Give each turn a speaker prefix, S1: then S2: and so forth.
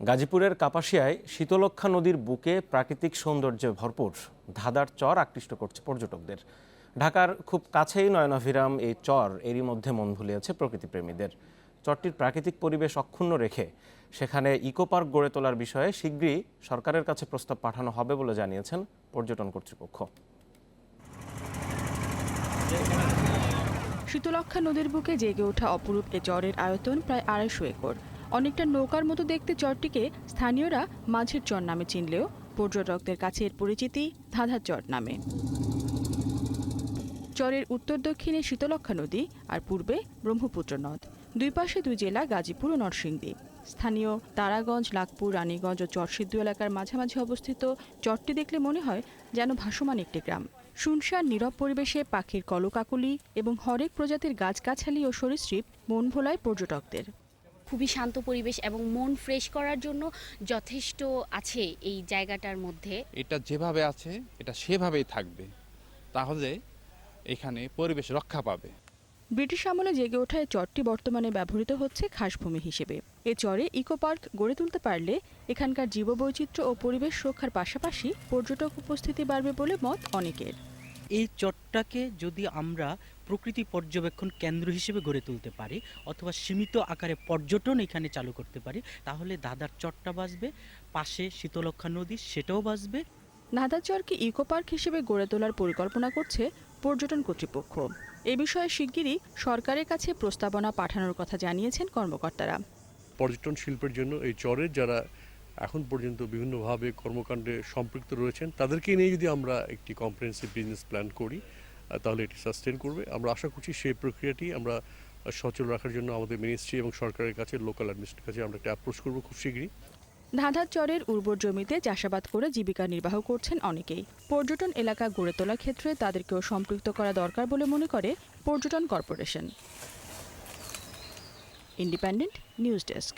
S1: গাজীপুরের কাপাসিয়ায় শীতলক্ষা নদীর বুকে প্রাকৃতিক সৌন্দর্যে ভরপুর ধাঁধার চর আকৃষ্ট করছে পর্যটকদের। ঢাকার খুব কাছেই নয়নাভিরাম এই চর, এরই মধ্যে মন ভুলিয়েছে প্রকৃতিপ্রেমীদের। চরটির প্রাকৃতিক পরিবেশ অক্ষুণ্ণ রেখে সেখানে ইকো পার্ক গড়ে তোলার বিষয়ে শীঘ্রই সরকারের কাছে প্রস্তাব পাঠানো হবে বলে জানিয়েছেন পর্যটন কর্তৃপক্ষ।
S2: শীতলক্ষা নদীর বুকে জেগে ওঠা অপরূপ এ চরের আয়তন প্রায় আড়াইশো একর। অনেকটা নৌকার মতো দেখতে চরটিকে স্থানীয়রা মাঝের চর নামে চিনলেও পর্যটকদের কাছে এর পরিচিতি ধাঁধার চর নামে। চরের উত্তর দক্ষিণে শীতলক্ষা নদী আর পূর্বে ব্রহ্মপুত্র নদ। দুই পাশে দুই জেলা গাজীপুর ও নরসিংদী। স্থানীয় তারাগঞ্জ লাকপুর রানীগঞ্জ ও চরসিদ্ধ এলাকার মাঝামাঝি অবস্থিত চরটি দেখলে মনে হয় যেন ভাসমান একটি গ্রাম। শুনশান নীরব পরিবেশে পাখির কলকাকুলি এবং হরেক প্রজাতির গাছগাছালি ও সরীসৃপ মন ভোলায় পর্যটকদের।
S3: খুবই শান্ত পরিবেশ এবং মন ফ্রেশ করার জন্য যথেষ্ট আছে এই জায়গাটার মধ্যে।
S4: এটা যেভাবে আছে এটা সেভাবেই থাকবে। তাহলে এখানে পরিবেশ রক্ষা পাবে।
S2: ব্রিটিশ আমলে জেগে ওঠা এই চরটি বর্তমানে ব্যবহৃত হচ্ছে খাসভূমি হিসেবে। এ চরে ইকো পার্ক গড়ে তুলতে পারলে এখানকার জীববৈচিত্র্য ও পরিবেশ রক্ষার পাশাপাশি পর্যটক উপস্থিতি বাড়বে বলে মত অনেকের।
S5: এই চটটাকে যদি আমরা প্রকৃতি পর্যবেক্ষণ কেন্দ্র হিসেবে গড়ে তুলতে পারি অথবা সীমিত আকারে পর্যটন এখানে চালু করতে পারি তাহলে দাদার চটটা বাঁচবে পাশে শীতলক্ষা নদী সেটাও বাঁচবে।
S2: নাদাচরকে ইকো পার্ক হিসেবে গড়ে তোলার পরিকল্পনা করছে পর্যটন কর্তৃপক্ষ। এ বিষয়ে শিগগিরই সরকারের কাছে প্রস্তাবনা পাঠানোর কথা জানিয়েছেন কর্মকর্তারা।
S6: পর্যটন শিল্পের জন্য এই চরের যারা এখন পর্যন্ত বিভিন্নভাবে কর্মকাণ্ডে সম্পৃক্ত রয়েছেন। তাদেরকে নিয়ে যদি আমরা একটি কম্প্রিহেন্সিভ বিজনেস প্ল্যান করি তাহলে এটি সাস্টেন করবে। আমরা আশা করছি সেই প্রক্রিয়াটি আমরা সচল রাখার জন্য আমাদের মিনিস্ট্রি এবং সরকারের কাছে লোকাল অ্যাডমিনিস্ট্রেশনের কাছে আমরা একটা অ্যাপ্রোচ করব খুব শীঘ্রই।
S2: ধাঁধার চরের উর্বর জমিতে চাষাবাদ করে জীবিকা নির্বাহ করছেন অনেকেই। পর্যটন এলাকা গড়ে তোলার ক্ষেত্রে তাদেরকেও সম্পৃক্ত করা দরকার বলে মনে করে পর্যটন কর্পোরেশন। Independent news desk